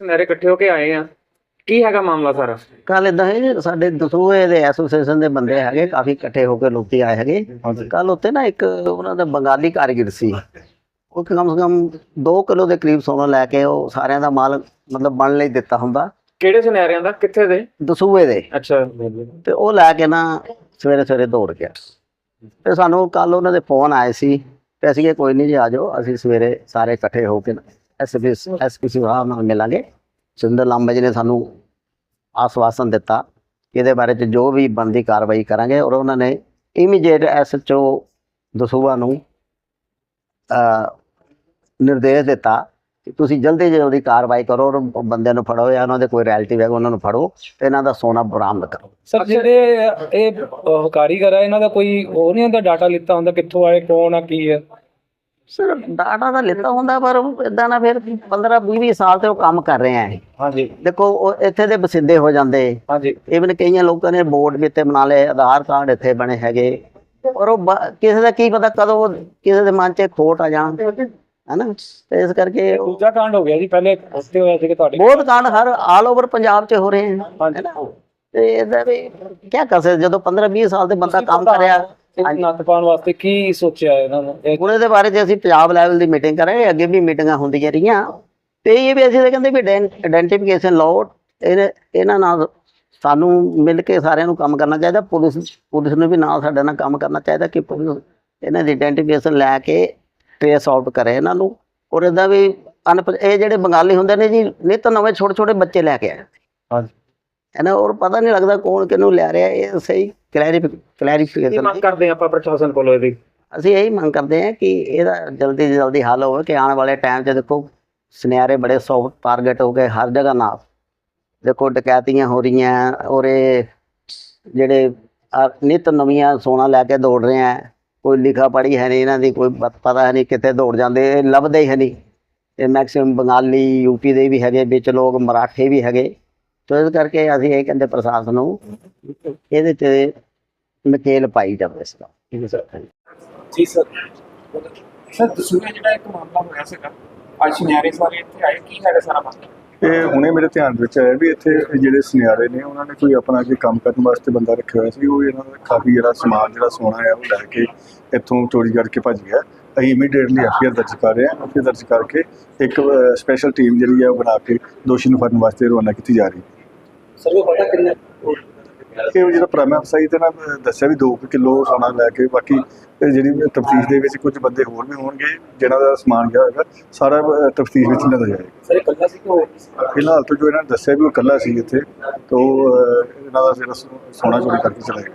ਸੁਨਹਿਰੇ ਇਕੱਠੇ ਹੋ ਕੇ ਆਏ ਆ। ਕੀ ਹੈਗਾ ਮਾਮਲਾ ਸਾਰਾ? ਕੱਲ ਇਦਾਂ ਹੈ ਸਾਡੇ ਦਸੂਹੇ ਦੇ ਐਸੋਸੀਏਸ਼ਨ ਦੇ ਬੰਦੇ ਹੈਗੇ ਕਾਫੀ ਇਕੱਠੇ ਹੋ ਕੇ ਲੋਕੀ ਆਏ ਹੈਗੇ। ਕੱਲ ਉੱਤੇ ਨਾ ਇੱਕ ਉਹਨਾਂ ਦਾ ਬੰਗਾਲੀ ਕਾਰੀਗਰ ਸੀ। ਉਹ ਕਮ ਸੇ ਕਮ 2 ਕਿਲੋ ਦੇ ਕਰੀਬ ਸੋਨਾ ਲੈ ਕੇ ਉਹ ਸਾਰਿਆਂ ਦਾ ਮਾਲ ਮਤਲਬ ਬਣ ਲਈ ਦਿੱਤਾ ਹੁੰਦਾ। ਕਿਹੜੇ ਸੁਨਹਿਰਿਆਂ ਦਾ? ਕਿੱਥੇ ਦੇ? ਦਸੂਹੇ ਦੇ। ਅੱਛਾ। ਤੇ ਉਹ ਲੈ ਕੇ ਨਾ ਸਵੇਰੇ ਸਵੇਰੇ ਦੌੜ ਗਿਆ। ਤੇ ਸਾਨੂੰ ਕੱਲ ਉਹਨਾਂ ਦੇ ਫੋਨ ਆਏ ਸੀ ਤੇ ਅਸੀਂ ਕਿਹਾ ਕੋਈ ਨਹੀਂ ਜੀ ਆ ਜਾਓ ਅਸੀਂ ਸਵੇਰੇ ਸਾਰੇ ਇਕੱਠੇ ਹੋ ਕੇ ਐਸਪੀ ਐਸਪੀ ਸਾਹਿਬ ਨਾਲ ਮਿਲਾਂਗੇ। ਸੁੰਦਰ ਲਾਂਬਾ ਜੀ ਨੇ ਸਾਨੂੰ ਆਸਵਾਸਨ ਦਿੱਤਾ ਕਿ ਇਹਦੇ ਬਾਰੇ ਚ ਜੋ ਵੀ ਬਣਦੀ ਕਾਰਵਾਈ ਕਰਾਂਗੇ ਔਰ ਉਹਨਾਂ ਨੇ ਇਮੀਡੀਏਟ ਐਸਐਚਓ ਦਸੂਆ ਨੂੰ ਅ ਨਿਰਦੇਸ਼ ਦਿੱਤਾ ਕਿ ਤੁਸੀਂ ਜਲਦੀ ਜਲਦੀ ਕਾਰਵਾਈ ਕਰੋ ਔਰ ਬੰਦਿਆਂ ਨੂੰ ਫੜੋ ਜਾਂ ਉਹਨਾਂ ਦੇ ਕੋਈ ਰਿਐਲਿਟਿਵ ਹੈ ਉਹਨਾਂ ਨੂੰ ਫੜੋ ਤੇ ਇਹਨਾਂ ਦਾ ਸੋਨਾ ਬਰਾਮਦ ਕਰੋ। ਸਰ ਜਿਹੜੇ ਇਹ ਕਾਰੀਗਰ ਆ ਇਹਨਾਂ ਦਾ ਕੋਈ ਉਹ ਨਹੀਂ ਹੁੰਦਾ ਡਾਟਾ ਲਿੱਤਾ ਹੁੰਦਾ ਕਿੱਥੋਂ ਆਏ ਕੌਣ ਆ ਕੀ ਹੈ ਸਰ ਡਾਟਾ ਤਾਂ ਲਿੱਤਾ ਹੁੰਦਾ ਪਰ ਇਦਾਂ ਨਾ ਫਿਰ 15 20 20 ਸਾਲ ਤੇ ਉਹ ਕੰਮ ਕਰ ਰਹੇ ਆ ਹਾਂਜੀ। ਦੇਖੋ ਉਹ ਇੱਥੇ ਦੇ ਬਸਿੰਦੇ ਹੋ ਜਾਂਦੇ। ਹਾਂਜੀ। ਇਵਨ ਕਈਆਂ ਲੋਕਾਂ ਨੇ ਬੋਰਡ ਵੀ ਇੱਥੇ ਬਣਾ ਲਏ ਆਧਾਰ ਕਾਰਡ ਇੱਥੇ ਬਣੇ ਹੈਗੇ। ਔਰ ਉਹ ਕਿਸੇ ਦਾ ਕੀ ਪਤਾ ਕਦੋਂ ਕਿਸੇ ਦੇ ਮਨ 'ਚ ਖੋਟ ਆ ਜਾਣ ਹੈਨਾ? ਤੇ ਇਸ ਕਰਕੇ ਦੂਜਾ ਕਾਂਡ ਹੋ ਗਿਆ ਜੀ ਪਹਿਲੇ ਉੱਤੇ ਹੋਇਆ ਸੀ ਕਿ ਤੁਹਾਡੇ ਬਹੁਤ ਕਾਂਡ ਹਰ ਆਲ ਓਵਰ ਪੰਜਾਬ 'ਚ ਹੋ ਰਹੇ ਹਨ? ਤੇ ਇਹਦਾ ਵੀ ਕੀ ਕਰ ਸਕਦੇ ਜਦੋਂ 15 20 ਸਾਲ ਦੇ ਬੰਦਾ ਕੰਮ ਕਰ ਰਿਹਾ ਨੱਥ ਪਾਉਣ ਵਾਸਤੇ ਕੀ ਸੋਚਿਆ ਇਹਨਾਂ ਨੇ? ਹੁਣ ਇਹਦੇ ਬਾਰੇ 'ਚ ਅਸੀਂ ਪੰਜਾਬ ਲੈਵਲ ਦੀ ਮੀਟਿੰਗ ਕਰਾਂਗੇ ਅੱਗੇ ਵੀ ਮੀਟਿੰਗਾਂ ਹੁੰਦੀਆਂ ਰਹੀਆਂ। ਤੇ ਇਹ ਵੀ ਅਸੀਂ ਤਾਂ ਕਹਿੰਦੇ ਵੀ ਆਇਡੈਂਟੀਫਿਕੇਸ਼ਨ ਲਾਓ ਇਹਨੇ ਇਹਨਾਂ ਨਾਲ ਸਾਨੂੰ ਮਿਲ ਕੇ ਸਾਰਿਆਂ ਨੂੰ ਕੰਮ ਕਰਨਾ ਚਾਹੀਦਾ। ਪੁਲਿਸ ਪੁਲਿਸ ਨੂੰ ਵੀ ਨਾਲ ਸਾਡੇ ਨਾਲ ਕੰਮ ਕਰਨਾ ਚਾਹੀਦਾ ਕਿ ਪੁਲਿਸ ਇਹਨਾਂ ਦੀ ਆਇਡੈਂਟੀਫਿਕੇਸ਼ਨ ਲੈ ਕੇ ਟ੍ਰੇਸ ਆਊਟ ਕਰੇ ਇਹਨਾਂ ਨੂੰ। ਔਰ ਇਹਦਾ ਵੀ ਅਨਪ ਇਹ ਜਿਹੜੇ ਬੰਗਾਲੀ ਹੁੰਦੇ ਨੇ ਜੀ ਨਿੱਤ ਨਵੇਂ ਛੋਟੇ ਛੋਟੇ ਬੱਚੇ ਲੈ ਕੇ ਆਏ। ਹਾਂਜੀ। ਇਹਨਾਂ ਔਰ ਪਤਾ ਨਹੀਂ ਲੱਗਦਾ ਕੌਣ ਕਿਹਨੂੰ ਲੈ ਰਿਹਾ ਇਹ ਸਹੀ ਕਲੈਰੀਫਿਕੇਸ਼ਨ ਮੰਗ ਕਰਦੇ ਆਪਾਂ ਪ੍ਰਸ਼ਾਸਨ ਕੋਲੋਂ ਇਹਦੀ। ਅਸੀਂ ਇਹੀ ਮੰਗ ਕਰਦੇ ਹਾਂ ਕਿ ਇਹਦਾ ਜਲਦੀ ਜਲਦੀ ਹੱਲ ਹੋਵੇ ਕਿ ਆਉਣ ਵਾਲੇ ਟਾਈਮ 'ਚ ਦੇਖੋ ਸੁਨਿਆਰੇ ਬੜੇ ਸੌਫਟ ਟਾਰਗੇਟ ਹੋ ਗਏ ਹਰ ਜਗ੍ਹਾ ਨਾਲ। ਦੇਖੋ ਡਕੈਤੀਆਂ ਹੋ ਰਹੀਆਂ ਔਰ ਇਹ ਜਿਹੜੇ ਨਿੱਤ ਨਵੀਆਂ ਸੋਨਾ ਲੈ ਕੇ ਦੌੜ ਰਹੇ ਆ ਕੋਈ ਲਿਖਾ ਪੜੀ ਹੈ ਨਹੀਂ ਇਹਨਾਂ ਦੀ ਕੋਈ ਪਤਾ ਹੈ ਨਹੀਂ ਕਿੱਥੇ ਦੌੜ ਜਾਂਦੇ ਇਹ ਲੱਭਦੇ ਹੀ ਹੈ ਨਹੀਂ। ਇਹ ਮੈਕਸਿਮਮ ਬੰਗਾਲੀ ਯੂਪੀ ਦੇ ਵੀ ਹੈਗੇ ਵਿੱਚ ਲੋਕ ਮਰਾਠੇ ਵੀ ਹੈਗੇ। ਤੋ ਇਸ ਕਰਕੇ ਅਸੀਂ ਇਹ ਕਹਿੰਦੇ ਪ੍ਰਸ਼ਾਸਨ ਨੂੰ ਇਹਦੇ 'ਚ ਨਕੇਲ ਪਾਈ ਜਾਵੇ ਇਸ ਦਾ। ਠੀਕ ਹੈ ਸਰ। ਜੀ ਸਰ। ਸਰ ਦਸੂਹੇ ਜਿਹੜਾ ਇੱਕ ਮਾਮਲਾ ਹੋਇਆ ਸੀਗਾ ਅੱਜ ਸੁਨਹਿਰੇ ਸਾਰੇ ਇੱਥੇ ਆਏ ਕੀ ਹੈਗਾ ਸਾਰਾ ਮਾਮਲਾ? ਇਹ ਹੁਣੇ ਮੇਰੇ ਧਿਆਨ ਵਿੱਚ ਆਇਆ ਵੀ ਇੱਥੇ ਜਿਹੜੇ ਸੁਨਿਆਰੇ ਨੇ ਉਹਨਾਂ ਨੇ ਕੋਈ ਆਪਣਾ ਕੋਈ ਕੰਮ ਕਰਨ ਵਾਸਤੇ ਬੰਦਾ ਰੱਖਿਆ ਹੋਇਆ ਸੀ ਉਹ ਇਹਨਾਂ ਦਾ ਕਾਫੀ ਜਿਹੜਾ ਸਮਾਨ ਜਿਹੜਾ ਸੋਨਾ ਹੈ ਉਹ ਲੈ ਕੇ ਇੱਥੋਂ ਚੋਰੀ ਕਰਕੇ ਭੱਜ ਗਿਆ। ਅਸੀਂ ਇਮੀਡੀਏਟਲੀ ਐਫਆਈਆਰ ਦਰਜ ਕਰ ਰਹੇ ਹਾਂ। ਐਫਆਈਆਰ ਦਰਜ ਕਰਕੇ ਇੱਕ ਸਪੈਸ਼ਲ ਟੀਮ ਜਿਹੜੀ ਹੈ ਉਹ ਬਣਾ ਕੇ ਦੋਸ਼ੀ ਨੂੰ ਫੜਨ ਵਾਸਤੇ ਰਵਾਨਾ ਕੀਤੀ ਜਾ ਰਹੀ ਹੈ। ਸਰ ਉਹ ਪਤਾ ਕਿੰਨਾ ਇਹ ਜਿਹੜਾ ਪ੍ਰਾਇਮਰੀ ਅਫਸਾਈ ਤੇ ਨਾ ਦੱਸਿਆ ਵੀ 2 ਕਿਲੋ ਸੋਨਾ ਲੈ ਕੇ ਬਾਕੀ ਜਿਹੜੀ ਤਫਤੀਸ਼ ਦੇ ਵਿੱਚ ਕੁਝ ਬੰਦੇ ਹੋਰ ਵੀ ਹੋਣਗੇ ਜਿਨ੍ਹਾਂ ਦਾ ਸਮਾਨ ਗਿਆ ਹੋਏਗਾ ਸਾਰਾ ਤਫਤੀਸ਼ ਵਿੱਚ ਲਿਆਂਦਾ ਜਾਏਗਾ। ਸਰ ਇਹ ਕੱਲਾ ਸੀ ਕਿ ਹੋਰ? ਫਿਲਹਾਲ ਤਾਂ ਜੋ ਇਹਨਾਂ ਨੇ ਦੱਸਿਆ ਵੀ ਉਹ ਇਕੱਲਾ ਸੀ ਇੱਥੇ ਤੋਂ ਇਹਨਾਂ ਦਾ ਜਿਹੜਾ ਸੋਨਾ ਚੋਰੀ ਕਰਕੇ ਚਲਾ ਗਿਆ।